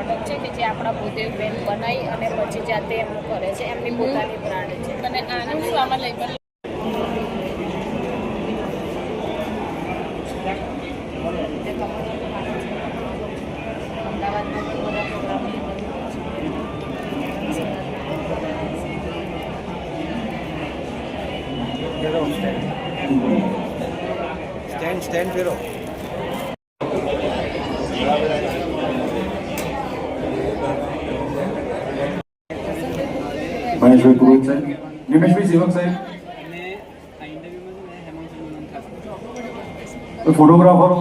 Product છે કે જે આપણા ભૂદેવ બેન બનાવી અને પછી જાતે એમનું કરે છે એમની પોતાની બ્રાન્ડ છે. અને આનું શું આમાં લેબલ અમદાવાદમાં પણ બધા પ્રોગ્રામ સ્ટેન્ડ સ્ટેન્ડ ફેરો મહેશભાઈ પુરોહિત સાહેબ સેવક સાહેબ ફોટોગ્રાફર ફોટોગ્રાફરો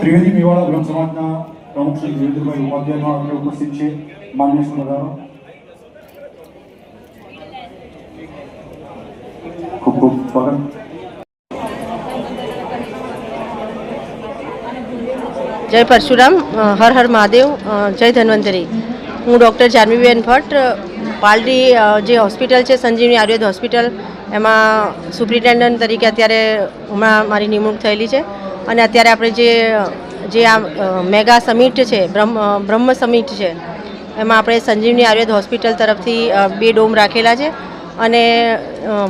ત્રિવેદી મેવાડા બ્રહ્મ સમાજના પ્રમુખ શ્રી જીવેન્દ્રભાઈ ઉપાધ્યાયનો આપણે ઉપસ્થિત છે. માન્ય સુધારો ખૂબ ખૂબ સ્વાગત. જય પરશુરામ હર હર મહાદેવ જય ધન્વંતરી. હું ડૉક્ટર જાનવીબેન ભટ્ટ પાલડી જે હોસ્પિટલ છે, સંજીવની આયુર્વેદ હોસ્પિટલ, એમાં સુપ્રિન્ટેન્ડન્ટ તરીકે અત્યારે હમણાં મારી નિમણૂક થયેલી છે. અને અત્યારે આપણે જે જે આ મેગા સમિટ છે, બ્રહ્મ બ્રહ્મ સમિટ છે, એમાં આપણે સંજીવની આયુર્વેદ હોસ્પિટલ તરફથી બે ડોમ રાખેલા છે. અને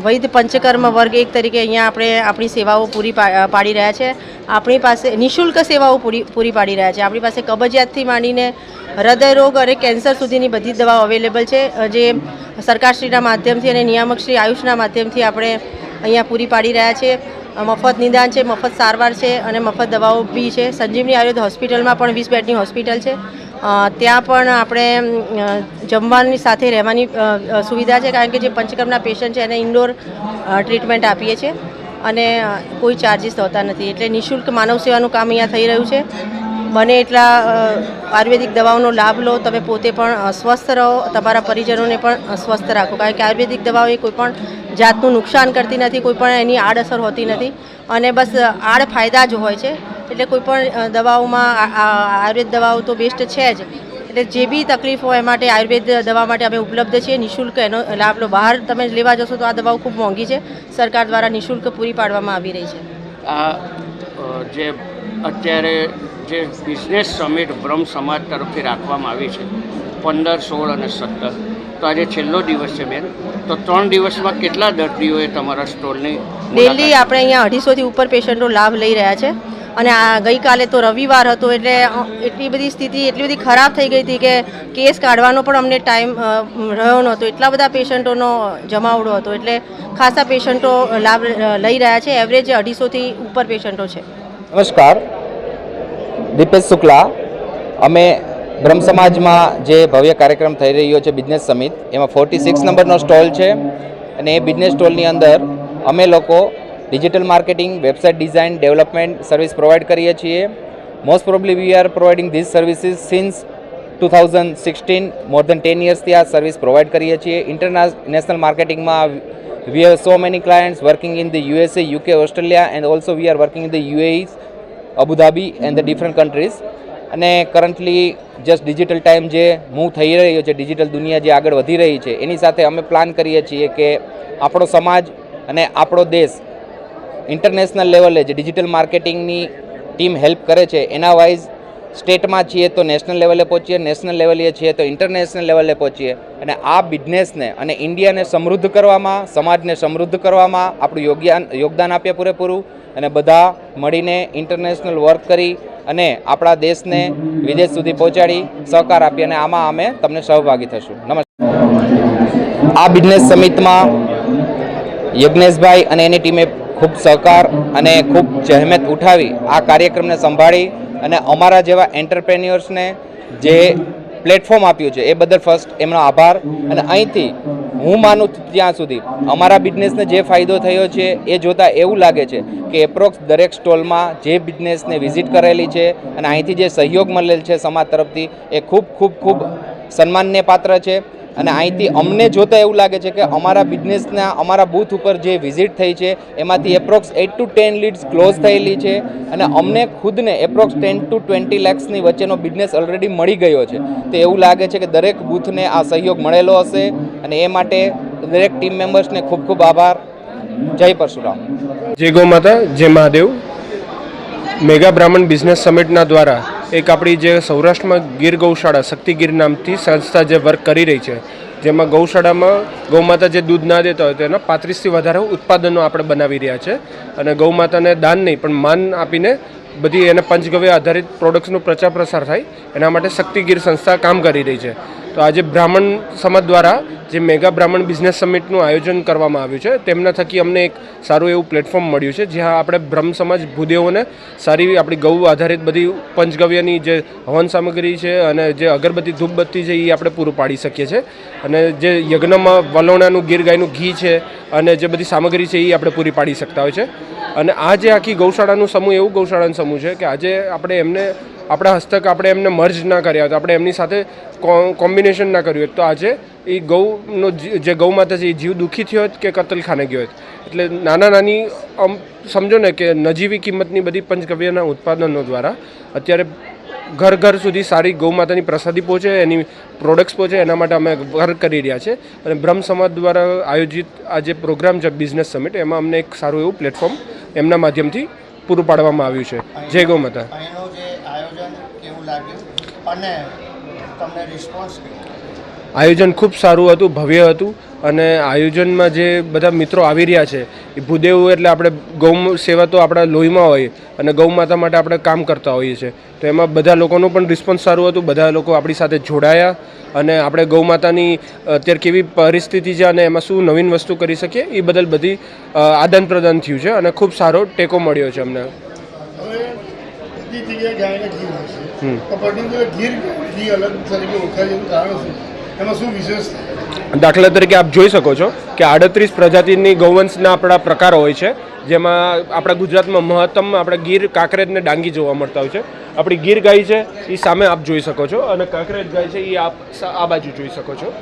વૈધ પંચકર્મ વર્ગ એક તરીકે અહીંયા આપણે આપણી સેવાઓ પૂરી પાડી રહ્યા છે. આપણી પાસે નિઃશુલ્ક સેવાઓ પૂરી પૂરી પાડી રહ્યા છે. આપણી પાસે કબજિયાતથી માંડીને હૃદય રોગ અને કેન્સર સુધીની બધી દવાઓ અવેલેબલ છે. જે સરકારશ્રીના માધ્યમથી અને નિયામકશ્રી આયુષના માધ્યમથી આપણે અહીંયા પૂરી પાડી રહ્યા છે. મફત નિદાન છે, મફત સારવાર છે અને મફત દવાઓ બી છે. સંજીવની આયુર્વેદ હોસ્પિટલમાં પણ વીસ બેડની હોસ્પિટલ છે. ત્યાં પણ આપણે જમવાની સાથે રહેવાની સુવિધા છે, કારણ કે જે પંચકર્મના પેશન્ટ છે, એને ઇન્ડોર ટ્રીટમેન્ટ આપીએ છીએ. અને કોઈ ચાર્જિસ હોતા નથી. એટલે નિઃશુલ્ક માનવ સેવાનું કામ અહીંયા થઈ રહ્યું છે. બને એટલા આયુર્વેદિક દવાઓનો લાભ લો, તમે પોતે પણ સ્વસ્થ રહો, તમારા પરિજનોને પણ સ્વસ્થ રાખો. કારણ કે આયુર્વેદિક દવાઓ એ કોઈપણ જાતનું નુકસાન કરતી નથી, કોઈ પણ એની આડઅસર હોતી નથી. અને બસ આડ ફાયદા જ હોય છે. એટલે કોઈ પણ દવાઓમાં આયુર્વેદ દવાઓ તો બેસ્ટ છે જ. એટલે જે બી તકલીફ હોય એ માટે આયુર્વેદ દવા માટે અમે ઉપલબ્ધ છીએ. નિઃશુલ્ક એનો લાભ લો બહાર તમે લેવા જશો તો આ દવાઓ ખૂબ મોંઘી છે. સરકાર દ્વારા નિઃશુલ્ક પૂરી પાડવામાં આવી રહી છે. આ જે અત્યારે જે બિઝનેસ સમિટ બ્રહ્મ સમાજ તરફથી રાખવામાં આવી છે પંદર સોળ અને સત્તર. તો આજે છેલ્લો દિવસ છે બેન. તો ત્રણ દિવસમાં કેટલા દર્દીઓએ તમારા સ્ટોલની ડેલી આપણે અહીંયા અઢીસોથી ઉપર પેશન્ટો લાભ લઈ રહ્યા છે. અને આ ગઈકાલે તો રવિવાર હતો, એટલે એટલી બધી સ્થિતિ એટલી બધી ખરાબ થઈ ગઈ હતી કે કેસ કાઢવાનો પણ અમને ટાઈમ રહ્યો નહોતો. એટલા બધા પેશન્ટોનો જમાવડો હતો, એટલે ખાસા પેશન્ટો લાભ લઈ રહ્યા છે. એવરેજ અઢીસોથી ઉપર પેશન્ટો છે. નમસ્કાર. દીપેશ શુક્લા. અમે બ્રહ્મ સમાજમાં જે ભવ્ય કાર્યક્રમ થઈ રહ્યો છે, બિઝનેસ સમિટ, એમાં ફોર્ટી સિક્સ નંબરનો સ્ટોલ છે. અને એ બિઝનેસ સ્ટોલની અંદર અમે લોકો digital marketing website design development service provide કરીએ છીએ most probably we are providing this services since two thousand sixteen more than ten યર્સથી આ સર્વિસ પ્રોવાઈડ કરીએ છીએ international માર્કેટિંગમાં we have so many clients working in the USA UK Australia and also we are working in the UAE, Abu Dhabi and the different countries. અને currently just digital time જે move થઈ રહ્યો છે digital દુનિયા જે આગળ વધી રહી છે એની સાથે અમે પ્લાન કરીએ છીએ કે આપણો સમાજ અને આપણો દેશ ઇન્ટરનેશનલ લેવલે જે ડિજિટલ માર્કેટિંગની ટીમ હેલ્પ કરે છે, એના વાઇઝ સ્ટેટમાં છીએ તો નેશનલ લેવલે પહોંચીએ નેશનલ લેવલે છીએ તો ઇન્ટરનેશનલ લેવલે પહોંચીએ. અને આ બિઝનેસને અને ઇન્ડિયાને સમૃદ્ધ કરવામાં, સમાજને સમૃદ્ધ કરવામાં આપણું યોગદાન યોગદાન આપીએ પૂરેપૂરું. અને બધા મળીને ઇન્ટરનેશનલ વર્ક કરી અને આપણા દેશને વિદેશ સુધી પહોંચાડી સહકાર આપીએ અને આમાં અમે તમને સહભાગી થશું. નમસ્કાર. આ બિઝનેસ સમિટમાં યજ્ઞેશભાઈ અને એની ટીમે ખૂબ સહકાર અને ખૂબ જહેમત ઉઠાવી આ કાર્યક્રમને સંભાળી અને અમારા જેવા એન્ટરપ્રેન્યોર્સને જે પ્લેટફોર્મ આપ્યું છે એ બદલ ફર્સ્ટ એમનો આભાર. અને અહીંથી હું માનું ત્યાં સુધી અમારા બિઝનેસને જે ફાયદો થયો છે એ જોતાં એવું લાગે છે કે એપ્રોક્સ દરેક સ્ટોલમાં જે બિઝનેસને વિઝિટ કરેલી છે અને અહીંથી જે સહયોગ મળેલ છે સમાજ તરફથી એ ખૂબ ખૂબ ખૂબ સન્માનને પાત્ર છે. અને અહીંથી અમને જોતાં એવું લાગે છે કે અમારા બિઝનેસના અમારા બૂથ ઉપર જે વિઝિટ થઈ છે, એમાંથી approx eight to ten leads close થયેલી છે અને અમને ખુદને એપ્રોક્સ ટેન ટુ ટ્વેન્ટી લેક્સની વચ્ચેનો બિઝનેસ ઓલરેડી મળી ગયો છે. તો એવું લાગે છે કે દરેક બૂથને આ સહયોગ મળેલો હશે અને એ માટે દરેક ટીમ મેમ્બર્સને ખૂબ ખૂબ આભાર. જય પરશુરામ. જય ગો માતા, જય મહાદેવ. મેગા બ્રાહ્મણ બિઝનેસ સમિટના દ્વારા એક આપણી જે સૌરાષ્ટ્રમાં ગીર ગૌશાળા શક્તિગીર નામથી સંસ્થા જે વર્ક કરી રહી છે, જેમાં ગૌશાળામાં ગૌમાતા જે દૂધ ના દેતા હોય તો એના પાંત્રીસથી વધારે ઉત્પાદનો આપણે બનાવી રહ્યા છે. અને ગૌમાતાને દાન નહીં, પણ માન આપીને બધી એને પંચગવ્ય આધારિત પ્રોડક્ટ્સનો પ્રચાર પ્રસાર થાય, એના માટે શક્તિગીર સંસ્થા કામ કરી રહી છે. તો આજે બ્રાહ્મણ સમાજ દ્વારા જે મેગા બ્રાહ્મણ બિઝનેસ સમિટનું આયોજન કરવામાં આવ્યું છે, તેમના થકી અમને એક સારું એવું પ્લેટફોર્મ મળ્યું છે, જ્યાં આપણે બ્રહ્મ સમાજ ભૂદેવોને સારી આપણી ગૌ આધારિત બધી પંચગવ્યની જે હવન સામગ્રી છે અને જે અગરબત્તી, ધૂપબત્તી છે એ આપણે પૂરું પાડી શકીએ છીએ. અને જે યજ્ઞમાં વલોણાનું ગીર ગાયનું ઘી છે અને જે બધી સામગ્રી છે એ આપણે પૂરી પાડી શકતા હોય છે. અને આ જે આખી ગૌશાળાનું સમૂહ, એવું ગૌશાળાનું સમૂહ છે કે આજે આપણે એમને આપણા હસ્તક આપણે એમને મર્જ ના કર્યા હોય તો આપણે એમની સાથે કોમ્બિનેશન ના કર્યું હોત તો આજે એ ગૌનો જી- ગૌ માતા છે એ જીવ દુઃખી થયો હોત કે કતલખાને ગયો હોત? એટલે નાના નાની સમજો ને કે નજીવી કિંમતની બધી પંચગવ્યના ઉત્પાદનો દ્વારા અત્યારે ઘર ઘર સુધી સારી ગૌ માતાની પ્રસાદી પહોંચે, એની પ્રોડક્ટ્સ પહોંચે, એના માટે અમે વર્ક કરી રહ્યા છે. અને બ્રહ્મ સમાજ દ્વારા આયોજિત આ જે પ્રોગ્રામ છે બિઝનેસ સમિટ એમાં અમને એક સારું એવું પ્લેટફોર્મ એમના માધ્યમથી પૂરું પાડવામાં આવ્યું છે. જય ગૌ માતા અહીંનું જે આયોજન કેવું લાગ્યું? અને તમને રિસ્પોન્સ આયોજન ખૂબ સારું હતું ભવ્ય હતું. અને આયોજનમાં જે બધા મિત્રો આવી રહ્યા છે એ ભૂદેવ એટલે આપણે ગૌ સેવા તો આપણા લોહીમાં હોય અને ગૌ માતા માટે આપણે કામ કરતા હોઈએ છીએ. તો એમાં બધા લોકોનું પણ રિસ્પોન્સ સારું હતું બધા લોકો આપણી સાથે જોડાયા અને આપણે ગૌ માતાની અત્યારે કેવી પરિસ્થિતિ છે અને એમાં શું નવીન વસ્તુ કરી શકીએ એ બદલ બધી આદાન પ્રદાન થયું છે અને ખૂબ સારો ટેકો મળ્યો છે અમને. ઘી અલગ તરીકે ઓળખાય કારણ એમાં શું વિશેષ? દાખલા તરીકે આપ જોઈ શકો છો કે આડત્રીસ પ્રજાતિની ગૌવંશના આપણા પ્રકારો હોય છે, જેમાં આપણા ગુજરાતમાં મહત્તમ આપણે ગીર કાંકરેજ ને ડાંગી જોવા મળતા હોય છે. આપણી ગીર ગાય છે, એ સામે આપ જોઈ શકો છો અને કાંકરેજ ગાય છે, એ આપ આ બાજુ જોઈ શકો છો.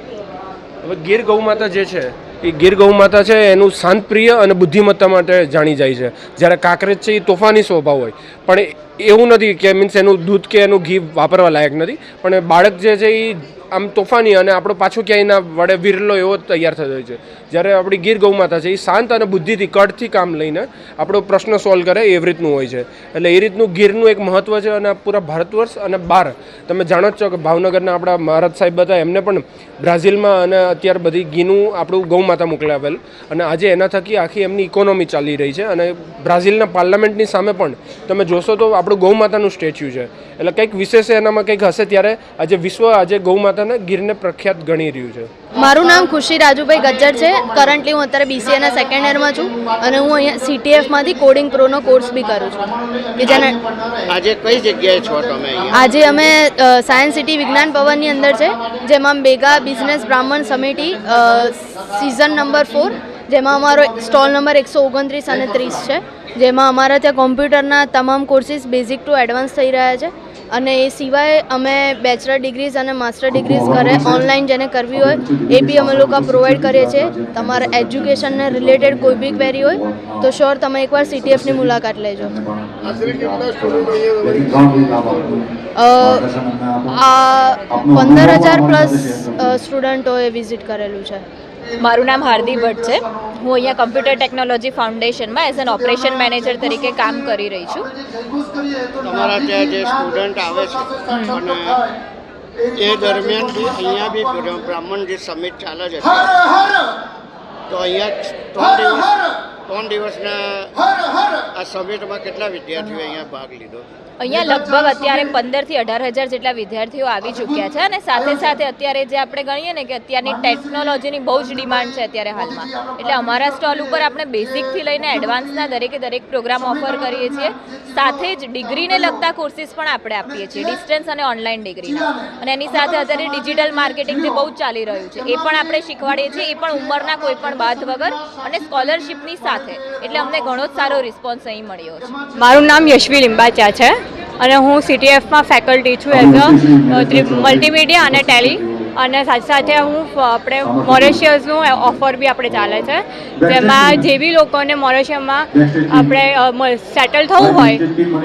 હવે ગીર ગૌમાતા જે છે, એ ગીર ગૌમાતા છે, એનું શાંતપ્રિય અને બુદ્ધિમત્તા માટે જાણી જાય છે. જ્યારે કાંકરેજ છે, એ તોફાની સ્વભાવ હોય. પણ એવું નથી કે મીન્સ એનું દૂધ કે એનું ઘી વાપરવા લાયક નથી. પણ બાળક જે છે, એ આમ તોફાની અને આપણો પાછો ક્યાંય ના વડે વિરલો એવો તૈયાર થતો હોય છે. જ્યારે આપણી ગીર ગૌમાતા છે, એ શાંત અને બુદ્ધિથી કડથી કામ લઈને આપણો પ્રશ્ન સોલ્વ કરે એવી રીતનું હોય છે. એટલે એ રીતનું ગીરનું એક મહત્ત્વ છે અને પૂરા ભારત વર્ષ અને બહાર તમે જાણો જ છો કે ભાવનગરના આપણા મહારાજ સાહેબ હતા, એમને પણ બ્રાઝિલમાં અને અત્યારે બધી ગીનું આપણું ગૌમાતા મોકલાવેલ. અને આજે એના થકી આખી એમની ઇકોનોમી ચાલી રહી છે અને બ્રાઝિલના પાર્લામેન્ટની સામે પણ તમે જોશો તો આપણું ગૌમાતાનું સ્ટેચ્યુ છે. એટલે કંઈક વિશેષ એનામાં કંઈક હશે ત્યારે આજે વિશ્વ આજે ગૌમાતાને ગીરને પ્રખ્યાત ગણી રહ્યું છે. મારું નામ ખુશી રાજુભાઈ ગજ્જર છે. કરન્ટલી હું અત્યારે બીસીએના સેકન્ડ યરમાં છું અને હું અહીંયા સીટીએફમાંથી કોડિંગ પ્રોનો કોર્સ બી કરું છું. કે જેને આજે કઈ જગ્યાએ છો તમે આજે અમે સાયન્સ સિટી વિજ્ઞાન ભવનની અંદર છે જેમાં બેગા બિઝનેસ બ્રાહ્મણ સમિટી સિઝન નંબર ફોર જેમાં અમારો સ્ટોલ નંબર એકસો ઓગણત્રીસ અને ત્રીસ છે. જેમાં અમારા ત્યાં કોમ્પ્યુટરના તમામ કોર્સિસ બેઝિક ટુ એડવાન્સ થઈ રહ્યા છે. અને એ સિવાય અમે બેચલર ડિગ્રીઝ અને માસ્ટર ડિગ્રીઝ ઘરે ઓનલાઈન જેને કરવી હોય એ બી અમે લોકો પ્રોવાઈડ કરીએ છીએ. તમારા એજ્યુકેશનને રિલેટેડ કોઈ બી ક્વેરી હોય તો શ્યોર તમે એકવાર સીટીએફની મુલાકાત લેજો. આ પંદર હજાર પ્લસ સ્ટુડન્ટોએ વિઝિટ કરેલું છે. મારું નામ હાર્દી ભટ્ટ છે. હું અહીંયા કમ્પ્યુટર ટેકનોલોજી ફાઉન્ડેશનમાં એઝ એન ઓપરેશન મેનેજર તરીકે કામ કરી રહી છું. તમારા ત્યાં જે સ્ટુડન્ટ આવે છે અને એ દરમિયાન બી અહીંયા બી બ્રાહ્મણ જે સમિટ ચાલે છે તો અહીંયા ત્રણ દિવસ ત્રણ દિવસના આ સમિટમાં કેટલા વિદ્યાર્થીઓ અહીંયા ભાગ લીધો? અહીંયા લગભગ અત્યારે પંદરથી અઢાર હજાર જેટલા વિદ્યાર્થીઓ આવી ચૂક્યા છે અને સાથે સાથે અત્યારે જે આપણે ગણીએ ને કે અત્યારની ટેકનોલોજીની બહુ જ ડિમાન્ડ છે અત્યારે હાલમાં. એટલે અમારા સ્ટોલ ઉપર આપણે બેઝિકથી લઈને એડવાન્સના દરેકે દરેક પ્રોગ્રામ ઓફર કરીએ છીએ. સાથે જ ડિગ્રીને લગતા કોર્સિસ પણ આપણે આપીએ છીએ ડિસ્ટન્સ અને ઓનલાઈન ડિગ્રીના અને એની સાથે અત્યારે ડિજિટલ માર્કેટિંગ જે બહુ ચાલી રહ્યું છે એ પણ આપણે શીખવાડીએ છીએ એ પણ ઉંમરના કોઈ પણ બાદ વગર. અને સ્કોલરશિપની સાથે એટલે અમને ઘણો જ સારો રિસ્પોન્સ અહીં મળ્યો છે. મારું નામ યશવી લિંબાચા છે અને હું સીટીએફમાં ફેકલ્ટી છું એઝ અ મલ્ટીમીડિયા અને ટેલી અને સાથે સાથે હું આપણે મોરેશિયસનું ઓફર બી આપણે ચાલે છે. જેમાં જે બી લોકોને મોરેશિયસમાં આપણે સેટલ થવું હોય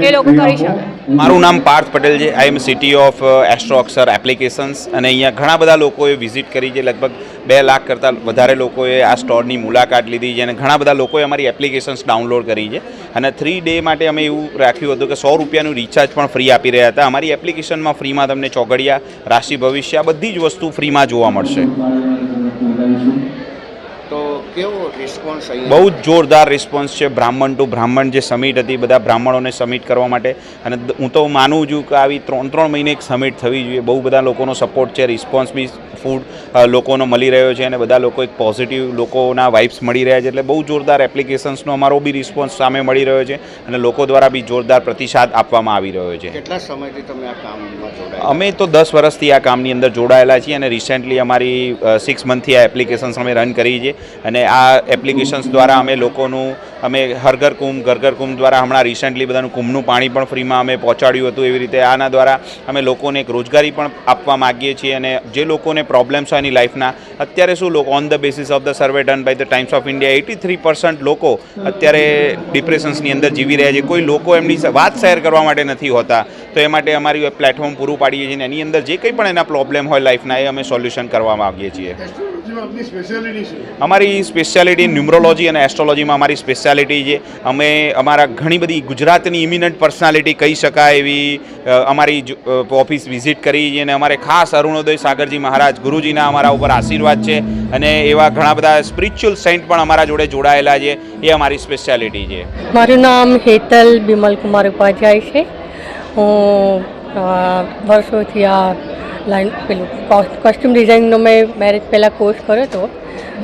એ લોકો કરી શકે. મારું નામ પાર્થ પટેલ છે I am city of Astro Akshar applications અને અહીંયા ઘણા બધા લોકોએ વિઝિટ કરી છે. લગભગ બે લાખ કરતાં વધારે લોકોએ આ સ્ટોરની મુલાકાત લીધી છે અને ઘણા બધા લોકોએ અમારી એપ્લિકેશન્સ ડાઉનલોડ કરી છે. અને થ્રી ડે માટે અમે એવું રાખ્યું હતું કે સો રૂપિયાનું રિચાર્જ પણ ફ્રી આપી રહ્યા હતા. અમારી એપ્લિકેશનમાં ફ્રીમાં તમને ચોગડિયા, રાશિ ભવિષ્ય બધી જ વસ્તુ ફ્રીમાં જોવા મળશે. કેવો રિસ્પોન્સ બહુ જ જોરદાર રિસ્પોન્સ છે. બ્રાહ્મણ ટુ બ્રાહ્મણ જે સમિટ હતી બધા બ્રાહ્મણોને સમિટ કરવા માટે. અને હું તો માનું છું કે આવી ત્રણ ત્રણ મહિને એક સમિટ થવી જોઈએ. બહુ બધા લોકોનો સપોર્ટ છે. રિસ્પોન્સ બી ફૂડ લોકોનો મળી રહ્યો છે અને બધા લોકો એક પોઝિટિવ લોકોના વાઇબ્સ મળી રહ્યા છે. એટલે બહુ જોરદાર એપ્લિકેશન્સનો અમારો બી રિસ્પોન્સ સામે મળી રહ્યો છે અને લોકો દ્વારા બી જોરદાર પ્રતિસાદ આપવામાં આવી રહ્યો છે. કેટલા સમયથી તમે આ કામમાં જોડાયા અમે તો દસ વર્ષથી આ કામની અંદર જોડાયેલા છીએ અને રિસેન્ટલી અમારી સિક્સ મંથથી આ એપ્લિકેશન્સ અમે રન કરી છે. અને આ એપ્લિકેશન્સ દ્વારા અમે લોકોનું અમે હરઘર કુંભ ઘર ઘર કુંભ દ્વારા હમણાં રિસેન્ટલી બધાનું કુંભનું પાણી પણ ફ્રીમાં અમે પહોંચાડ્યું હતું એવી રીતે. આના દ્વારા અમે લોકોને એક રોજગારી પણ આપવા માગીએ છીએ અને જે લોકોને પ્રોબ્લેમ્સ હોય એની લાઈફના અત્યારે શું લોકો on the basis of the survey done by the Times of India eighty three percent લોકો અત્યારે ડિપ્રેશન્સની અંદર જીવી રહ્યા છે. કોઈ લોકો એમની વાત શેર કરવા માટે નથી હોતા. તો એ માટે અમારી પ્લેટફોર્મ પૂરું પાડીએ છીએ અને એની અંદર જે કંઈ પણ એના પ્રોબ્લેમ હોય લાઈફના એ અમે સોલ્યુશન કરવા માગીએ છીએ. અમારી સ્પેશિયાલિટી ન્યુમરોલોજી અને એસ્ટ્રોલોજીમાં અમારી સ્પેશિયાલિટી છે. અમે અમારા ઘણી બધી ગુજરાતની ઇમિનન્ટ પર્સનાલિટી કહી શકાય એવી અમારી ઓફિસ વિઝિટ કરી અને અમારે ખાસ અરુણોદય સાગરજી મહારાજ ગુરુજીના અમારા ઉપર આશીર્વાદ છે અને એવા ઘણા બધા સ્પિરિચ્યુઅલ સેન્ટ પણ અમારા જોડે જોડાયેલા છે. એ અમારી સ્પેશિયાલિટી છે. મારું નામ હેતલ બિમલ કુમાર ઉપાધ્યાય છે. હું વર્ષોથી આ લાઈન પેલું કોસ્ટ્યુમ ડિઝાઇનનો મેં મેરેજ પહેલાં કોર્સ કર્યો હતો.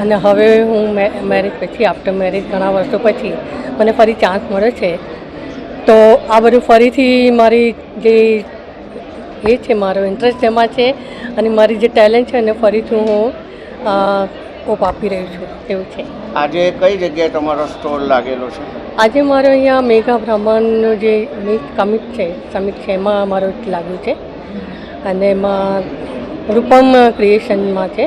અને હવે હું મેરેજ પછી આફ્ટર મેરેજ ઘણા વર્ષો પછી મને ફરી ચાન્સ મળ્યો છે. તો આ બધું ફરીથી મારી જે એ છે મારો ઇન્ટરેસ્ટ એમાં છે અને મારી જે ટેલેન્ટ છે એને ફરીથી હું ઓપ આપી રહી છું એવું છે. આજે કઈ જગ્યાએ તમારો સ્ટોલ લાગેલો છે? આજે મારો અહીંયા મેઘા બ્રાહ્મણનું જે મીટ કમિટ છે સમિટ છે એમાં મારો લાગ્યું છે. અને એમાં રૂપમ ક્રિએશનમાં છે.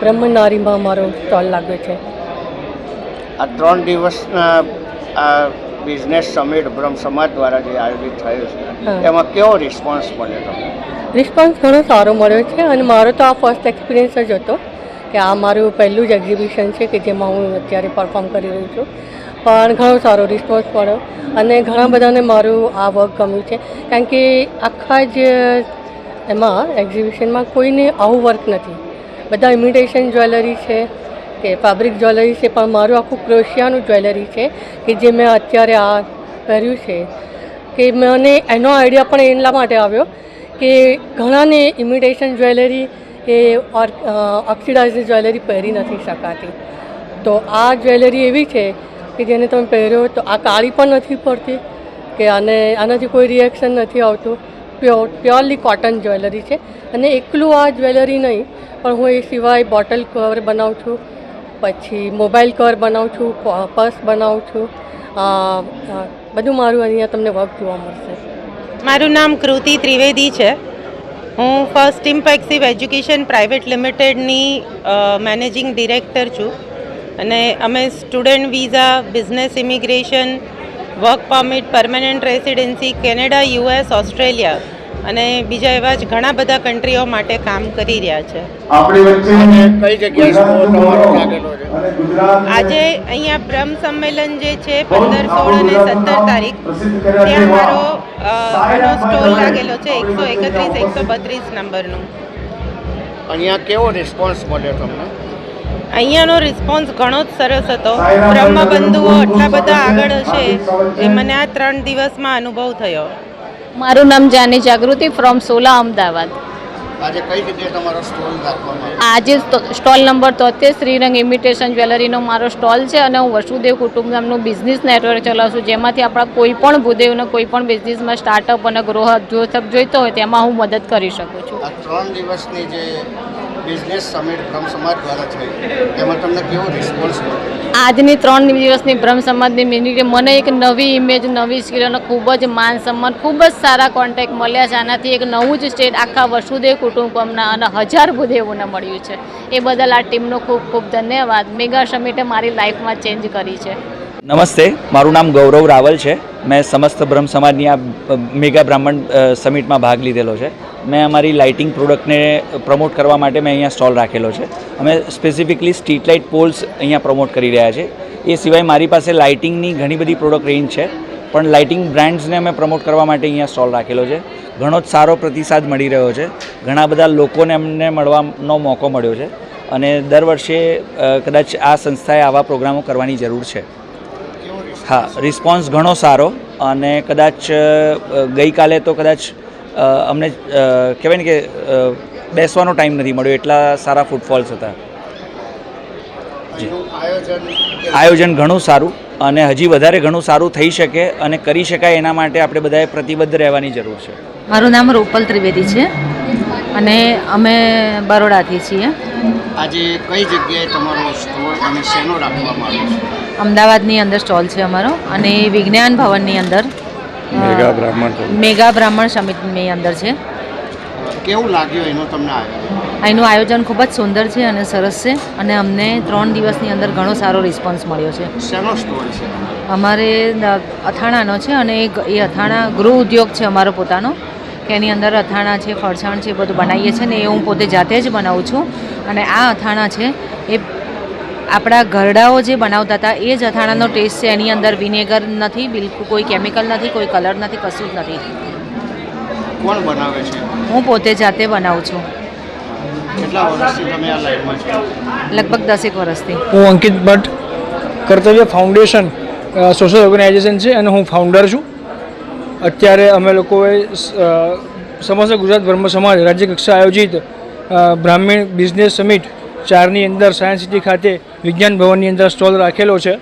બ્રહ્મનારીમાં મારો સ્ટોલ લાગ્યો છે. આ ત્રણ દિવસના આ બિઝનેસ સમિટ બ્રહ્મ સમાજ દ્વારા જે આયોજિત થયું. છે એમાં કેવો રિસ્પોન્સ મળ્યો તમને? રિસ્પોન્સ ઘણો સારો મળ્યો છે અને મારો તો આ ફર્સ્ટ એક્સપિરિયન્સ જ હતો કે આ મારું પહેલું જ એક્ઝિબિશન છે કે જેમાં હું અત્યારે પરફોર્મ કરી રહી છું. પણ ઘણો સારો રિસ્પોન્સ મળ્યો અને ઘણા બધાને મારું આ વર્ક ગમ્યું છે. કારણ કે આખા જ એમાં એક્ઝિબિશનમાં કોઈને આવું વર્ક નથી. બધા ઇમિટેશન જ્વેલરી છે, કે ફેબ્રિક જ્વેલરી છે, પણ મારું આખું ક્રોશિયાનું જ્વેલરી છે, કે જે મેં અત્યારે આ પહેર્યું છે. કે મને એનો આઈડિયા પણ એટલા માટે આવ્યો, કે ઘણાને ઇમિટેશન જ્વેલરી એ ઓક્સિડાઇઝ જ્વેલરી પહેરી નથી શકાતી. તો આ જ્વેલરી એવી છે, કે જેને તમે પહેર્યો તો આ કાળી પણ નથી પડતી, કે આને, આનાથી કોઈ રિએક્શન નથી આવતું. પ્યોર, પ્યોરલી કોટન જ્વેલરી છે. અને એકલું આ જ્વેલરી નહીં, પણ હું એ સિવાય બોટલ કવર બનાવું છું, પછી મોબાઈલ કવર બનાવું છું પર્સ બનાવું છું બધું મારું અહીંયા તમને વર્ક જોવા મળશે. મારું નામ કૃતિ ત્રિવેદી છે. હું ફર્સ્ટ ઇમ્પેક્સિવ એજ્યુકેશન પ્રાઇવેટ લિમિટેડની મેનેજિંગ ડિરેક્ટર છું. અને અમે student visa business immigration work permit permanent residency Canada US Australia અને બીજા એવા જ ઘણા બધા કન્ટ્રીઓ માટે કામ કરી રહ્યા છે. આજે અહીંયા બ્રહ્મ સંમેલન જે છે પંદર સોળ અને સત્તર તારીખ ત્યાં મારો આનો સ્ટોલ લાગેલો છે એકસો એકત્રીસ એકસો બત્રીસ નંબરનું. અહીંયા કેવો રિસ્પોન્સ મળ્યો તમને? અહીંયાનો રિસ્પોન્સ ઘણો જ સરસ હતો. બ્રહ્મબંધુઓ આટલા બધા આગળ હશે એ મને આ ત્રણ દિવસમાં અનુભવ થયો. મારું નામ જાની જાગૃતિ ફ્રોમ સોલા અમદાવાદ. આજે કઈ જગ્યાએ તમારો સ્ટોલ રાખવામાં આજે સ્ટોલ નંબર તોતેર શ્રીરંગ ઇમિટેશન જ્વેલરીનો મારો સ્ટોલ છે અને હું વસુદેવ કુટુંબ નામનું બિઝનેસ નેટવર્ક ચલાવું છું. જેમાંથી આપણા કોઈ પણ ભૂદેવને કોઈ પણ બિઝનેસમાં સ્ટાર્ટઅપ અને ગ્રોહ ઉદ્યોગ જોઈતો હોય તેમાં હું મદદ કરી શકું છું. ત્રણ દિવસની જે બિઝનેસ સમિટ બ્રહ્મ સમાજ દ્વારા થઈ. એમાં તમને કેવો રિસ્પોન્સ મળ્યો? આજની ત્રણ દિવસની બ્રહ્મ સમાજની મિનિટે મને એક નવી ઇમેજ નવી સ્કિલ અને ખૂબ જ માન સન્માન ખૂબ જ સારા કોન્ટેક્ટ મળ્યા છે. આનાથી એક નવું જ સ્ટેટ આખા વસુદેવ કુટુંબમના અને હજાર ભૂદેવોને મળ્યું છે. એ બદલ આ ટીમનો ખૂબ ખૂબ ધન્યવાદ. મેગા સમિટે મારી લાઈફમાં ચેન્જ કરી છે. નમસ્તે. મારું નામ ગૌરવ રાવલ છે. મેં સમસ્ત બ્રહ્મ સમાજની આ મેગા બ્રાહ્મણ સમિટમાં ભાગ લીધેલો છે. મેં અમારી લાઇટિંગ પ્રોડક્ટને પ્રમોટ કરવા માટે મેં અહીંયા સ્ટોલ રાખેલો છે. અમે સ્પેસિફિકલી સ્ટ્રીટ લાઇટ પોલ્સ અહીંયા પ્રમોટ કરી રહ્યા છે. એ સિવાય મારી પાસે લાઇટિંગની ઘણી બધી પ્રોડક્ટ રેન્જ છે, પણ લાઇટિંગ બ્રાન્ડ્સને અમે પ્રમોટ કરવા માટે અહીંયા સ્ટોલ રાખેલો છે. ઘણો જ સારો પ્રતિસાદ મળી રહ્યો છે. ઘણા બધા લોકોને અમને મળવાનો મોકો મળ્યો છે. અને દર વર્ષે કદાચ આ સંસ્થાએ આવા પ્રોગ્રામો કરવાની જરૂર છે. હા રિસ્પોન્સ ઘણો સારો અને કદાચ ગઈકાલે તો કદાચ અમને કહેવાય ને કે બેસવાનો ટાઈમ નથી મળ્યો એટલા સારા ફૂટફોલ્સ હતા. આયોજન ઘણું સારું અને હજી વધારે ઘણું સારું થઈ શકે અને કરી શકાય એના માટે આપણે બધાએ પ્રતિબદ્ધ રહેવાની જરૂર છે. મારું નામ રૂપલ ત્રિવેદી છે અને અમે બરોડાથી છીએ. આજે કઈ જગ્યાએ તમારો સ્ટોર અને શેનો રાખવામાં આવ્યો છે? અમદાવાદની અંદર સ્ટોલ છે અમારો અને વિજ્ઞાન ભવનની અંદર મેગા બ્રાહ્મણ. મેગા બ્રાહ્મણ સમિતિની અંદર છે. કેવું લાગ્યું એનું તમને એનું આયોજન ખૂબ જ સુંદર છે અને સરસ છે અને અમને ત્રણ દિવસની અંદર ઘણો સારો રિસ્પોન્સ મળ્યો છે. શેનો સ્ટોલ છે અમારે અથાણાનો છે અને એ એ અથાણા ગૃહ ઉદ્યોગ છે અમારો પોતાનો. કે એની અંદર અથાણા છે ફરસાણ છે એ બધું બનાવીએ છીએ ને એ હું પોતે જાતે જ બનાવું છું. અને આ અથાણા છે એ આપણા ઘરડાઓ જે બનાવતા હતા એ જ અથાણાનો ટેસ્ટ છે. એની અંદર વિનેગર નથી બિલકુલ કોઈ કેમિકલ નથી કોઈ કલર નથી કશું જ નથી. કોણ બનાવે છે? હું પોતે જાતે બનાવું છું. કેટલા વર્ષથી તમે આ લાઈનમાં છો? લગભગ દસેક વર્ષથી. હું અંકિત ભટ્ટ કર્તવ્ય ફાઉન્ડેશન સોશિયલ ઓર્ગેનાઇઝેશન છે અને હું ફાઉન્ડર છું. અત્યારે અમે લોકોએ સમસ્ત ગુજરાત બ્રહ્મ સમાજ રાજ્ય કક્ષા આયોજિત બ્રાહ્મણ બિઝનેસ સમિટ ચારની અંદર સાયન્સ સિટી ખાતે વિજ્ઞાન ભવનની અંદર સ્ટોલ રાખેલો છે.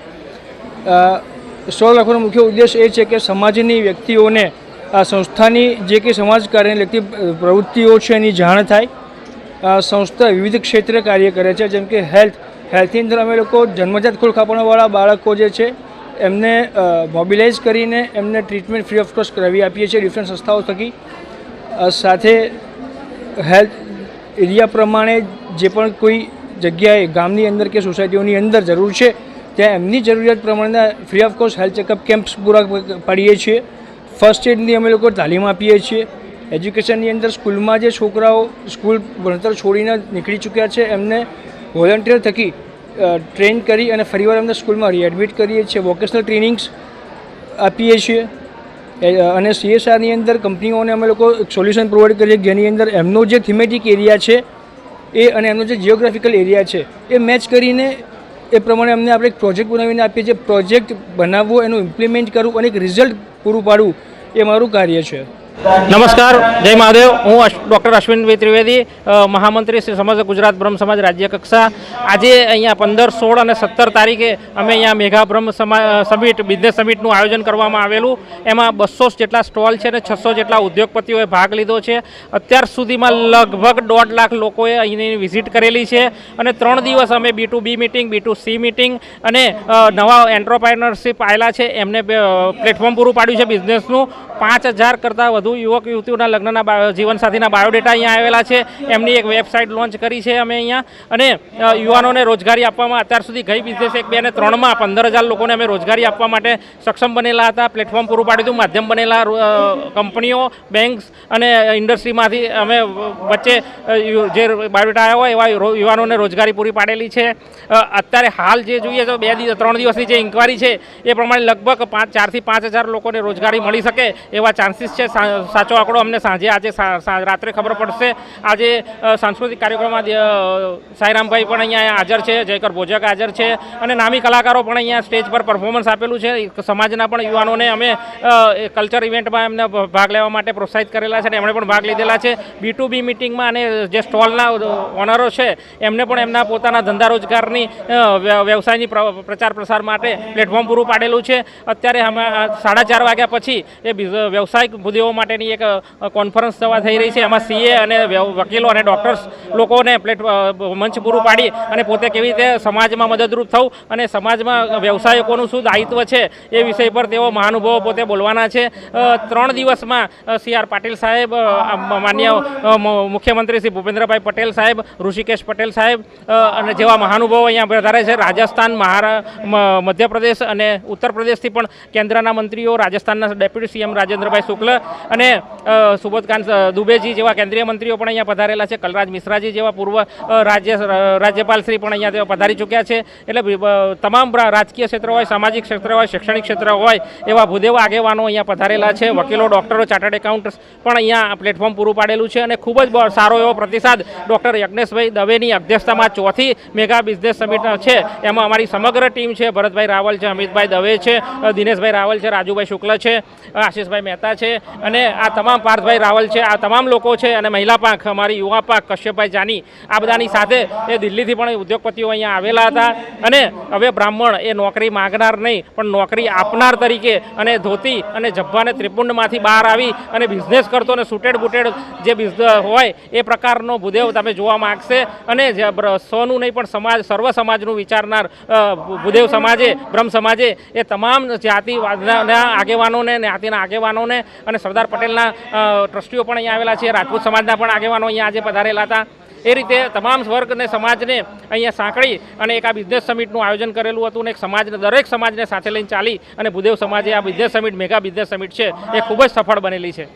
સ્ટોલ રાખવાનો મુખ્ય ઉદ્દેશ એ છે કે સમાજની વ્યક્તિઓને આ સંસ્થાની જે કંઈ સમાજ કાર્યને લગતી પ્રવૃત્તિઓ છે એની જાણ થાય. સંસ્થા વિવિધ ક્ષેત્રે કાર્ય કરે છે, જેમ કે હેલ્થ, હેલ્થની અંદર અમે લોકો જન્મજાત ખોળખાપણવાળા બાળકો જે છે, એમને મોબિલાઇઝ કરીને એમને ટ્રીટમેન્ટ ફ્રી ઓફ કોસ્ટ કરાવી આપીએ છીએ ડિફરન્ટ સંસ્થાઓ થકી. સાથે હેલ્થ એરિયા પ્રમાણે જે પણ કોઈ જગ્યાએ ગામની અંદર કે સોસાયટીઓની અંદર જરૂર છે, ત્યાં એમની જરૂરિયાત પ્રમાણેના free of cost health checkup camps પૂરા પાડીએ છીએ. ફર્સ્ટ એડની અમે લોકો તાલીમ આપીએ છીએ. એજ્યુકેશનની અંદર સ્કૂલમાં જે છોકરાઓ સ્કૂલ ભણતર છોડીને નીકળી ચૂક્યા છે, એમને વોલન્ટિયર થકી ટ્રેન કરી અને ફરીવાર એમને સ્કૂલમાં રીએડમિટ કરીએ છીએ. વોકેશનલ ટ્રેનિંગ્સ આપીએ છીએ. અને સીએસઆરની અંદર કંપનીઓને અમે લોકો સોલ્યુશન પ્રોવાઈડ કરીએ, જેની અંદર એમનો જે થીમેટિક એરિયા છે એ અને એમનો જે જિયોગ્રાફિકલ એરિયા છે, એ મેચ કરીને એ પ્રમાણે અમને આપણે એક પ્રોજેક્ટ બનાવીને આપીએ છીએ. પ્રોજેક્ટ બનાવવો, એનું ઇમ્પ્લિમેન્ટ કરવું અને એક રિઝલ્ટ પૂરું પાડવું એ મારું કાર્ય છે. નમસ્કાર, જય મહાદેવ. હું ડૉક્ટર અશ્વિનભાઈ ત્રિવેદી મહામંત્રી શ્રી સમગ્ર ગુજરાત બ્રહ્મ સમાજ રાજ્ય કક્ષા. આજે અહીંયા પંદર, સોળ અને સત્તર તારીખે અમે અહીંયા મેઘા બ્રહ્મ સમા સમિટ, બિઝનેસ સમિટનું આયોજન કરવામાં આવેલું. એમાં બસો જેટલા સ્ટોલ છે અને છસો જેટલા ઉદ્યોગપતિઓએ ભાગ લીધો છે. અત્યાર સુધીમાં લગભગ દોઢ લાખ લોકોએ અહીંની વિઝિટ કરેલી છે અને ત્રણ દિવસ અમે B to B meeting, B to C meeting અને નવા એન્ટરપ્રાઇનરશીપ આવેલા છે. એમને પ્લેટફોર્મ પૂરું પાડ્યું છે બિઝનેસનું. પાંચ હજાર કરતાં વધુ યુવક યુવતીઓના લગ્નના જીવનસાથીના બાયોડેટા અહીંયા આવેલા છે. એમની એક વેબસાઇટ લોન્ચ કરી છે અમે અહીંયા. અને યુવાનોને રોજગારી આપવામાં અત્યાર સુધી ગઈ બિઝનેસ એક, બે અને ત્રણમાં પંદર હજાર લોકોને અમે રોજગારી આપવા માટે સક્ષમ બનેલા હતા. પ્લેટફોર્મ પૂરું પાડ્યું હતું, માધ્યમ બનેલા કંપનીઓ બેંક્સ અને ઇન્ડસ્ટ્રીમાંથી અમે વચ્ચે જે બાયોડેટા આવ્યા હોય એવા યુવાનોને રોજગારી પૂરી પાડેલી છે. અત્યારે હાલ જે જોઈએ તો બે દિવસ ત્રણ દિવસની જે ઇન્કવાયરી છે, એ પ્રમાણે લગભગ પાંચ, ચારથી પાંચ હજાર લોકોને રોજગારી મળી શકે એવા ચાન્સીસ છે. સાચો આંકડો અમને સાંજે, આજે રાત્રે ખબર પડશે. આજે સાંસ્કૃતિક કાર્યક્રમમાં સાઈરામભાઈ પણ અહીંયા હાજર છે, જયકર ભોજક હાજર છે, અને નામી કલાકારો પણ અહીંયા સ્ટેજ પર પરફોર્મન્સ આપેલું છે. સમાજના પણ યુવાનોને અમે કલ્ચર ઇવેન્ટમાં એમને ભાગ લેવા માટે પ્રોત્સાહિત કરેલા છે અને એમણે પણ ભાગ લીધેલા છે. બી ટુ બી મિટિંગમાં અને જે સ્ટોલના ઓનરો છે, એમને પણ એમના પોતાના ધંધા રોજગારની વ્ય- વ્યવસાયની પ્ર- પ્રચાર પ્રસાર માટે પ્લેટફોર્મ પૂરું પાડેલું છે. અત્યારે અમે સાડા ચાર વાગ્યા પછી એ વ્યવસાયિક મુદ્દાઓ માટેની એક કોન્ફરન્સ થવા થઈ રહી છે. એમાં સીએ અને વકીલો અને ડૉક્ટર્સ લોકોને પ્લેટ મંચ પૂરું પાડી અને પોતે કેવી રીતે સમાજમાં મદદરૂપ થવું અને સમાજમાં વ્યવસાયકોનું શું દાયિત્વ છે એ વિષય પર તેઓ મહાનુભાવો પોતે બોલવાના છે. ત્રણ દિવસમાં સી આર પાટીલ સાહેબ માન્ય મુખ્યમંત્રી શ્રી ભૂપેન્દ્રભાઈ પટેલ સાહેબ, ઋષિકેશ પટેલ સાહેબ અને જેવા મહાનુભાવો અહીંયા વધારે છે. રાજસ્થાન, મહારા મધ્યપ્રદેશ અને ઉત્તર પ્રદેશથી પણ કેન્દ્રના મંત્રીઓ, રાજસ્થાનના ડેપ્યુટી સીએમ રાજેન્દ્રભાઈ શુક્લ અને સુબોધકાંત દુબેજી જેવા કેન્દ્રીય મંત્રીઓ પણ અહીંયા પધારેલા છે. કલરાજ મિશ્રાજી જેવા પૂર્વ રાજ્ય રાજ્યપાલ શ્રી પણ અહીંયા તેઓ પધારી ચૂક્યા છે. એટલે તમામ રાજકીય ક્ષેત્ર હોય, સામાજિક ક્ષેત્ર હોય, શૈક્ષણિક ક્ષેત્ર હોય, એવા ભૂદેવ આગેવાનો અહીંયા પધારેલા છે. વકીલો, ડૉક્ટરો, ચાર્ટર્ડ એકાઉન્ટ પણ અહીંયા પ્લેટફોર્મ પૂરું પાડેલું છે. અને ખૂબ જ સારો એવો પ્રતિસાદ ડૉક્ટર યજ્ઞેશભાઈ દવેની અધ્યક્ષતામાં ચોથી મેગા બિઝનેસ સમિટ છે. એમાં અમારી સમગ્ર ટીમ છે. ભરતભાઈ રાવલ છે, અમિતભાઈ દવે છે દિનેશભાઈ રાવલ છે, રાજુભાઈ શુક્લ છે આશીષભાઈ મહેતા છે. અને આ તમામ પાર્થભાઈ રાવલ છે, આ તમામ લોકો છે અને મહિલા પાંખ અમારી યુવા પાંખ કશ્યપભાઈ જાની, આ બધાની સાથે એ દિલ્હીથી પણ ઉદ્યોગપતિઓ અહીંયા આવેલા હતા. અને હવે બ્રાહ્મણ એ નોકરી માગનાર નહીં, પણ નોકરી આપનાર તરીકે અને ધોતી અને જબ્બાને ત્રિપુંડમાંથી બહાર આવી અને બિઝનેસ કરતો અને સુટેડ બુટેડ જે બિઝનેસ હોય એ પ્રકારનો ભૂદેવ તમે જોવા માગશે. અને સોનું નહીં, પણ સમાજ, સર્વ સમાજનું વિચારનાર ભૂદેવ સમાજે, બ્રહ્મ સમાજે એ તમામ જાતિવાદના આગેવાનોને જ્ઞાતિના આગેવાનોને અને સરદાર પટેલના ટ્રસ્ટીઓ પણ અહીંયા આવેલા છે, રાજપૂત સમાજના પણ આગેવાનો અહીંયા આજે પધારેલા હતા. એ રીતે તમામ વર્ગ અને સમાજને અહીંયા સાંકળી અને એક આ બિઝનેસ સમિટનું આયોજન કરેલું હતું અને એક સમાજને, દરેક સમાજને સાથે લઈને ચાલી અને ભૂદેવ સમાજે આ business summit, mega business summit છે, એ ખૂબ જ સફળ બનેલી છે.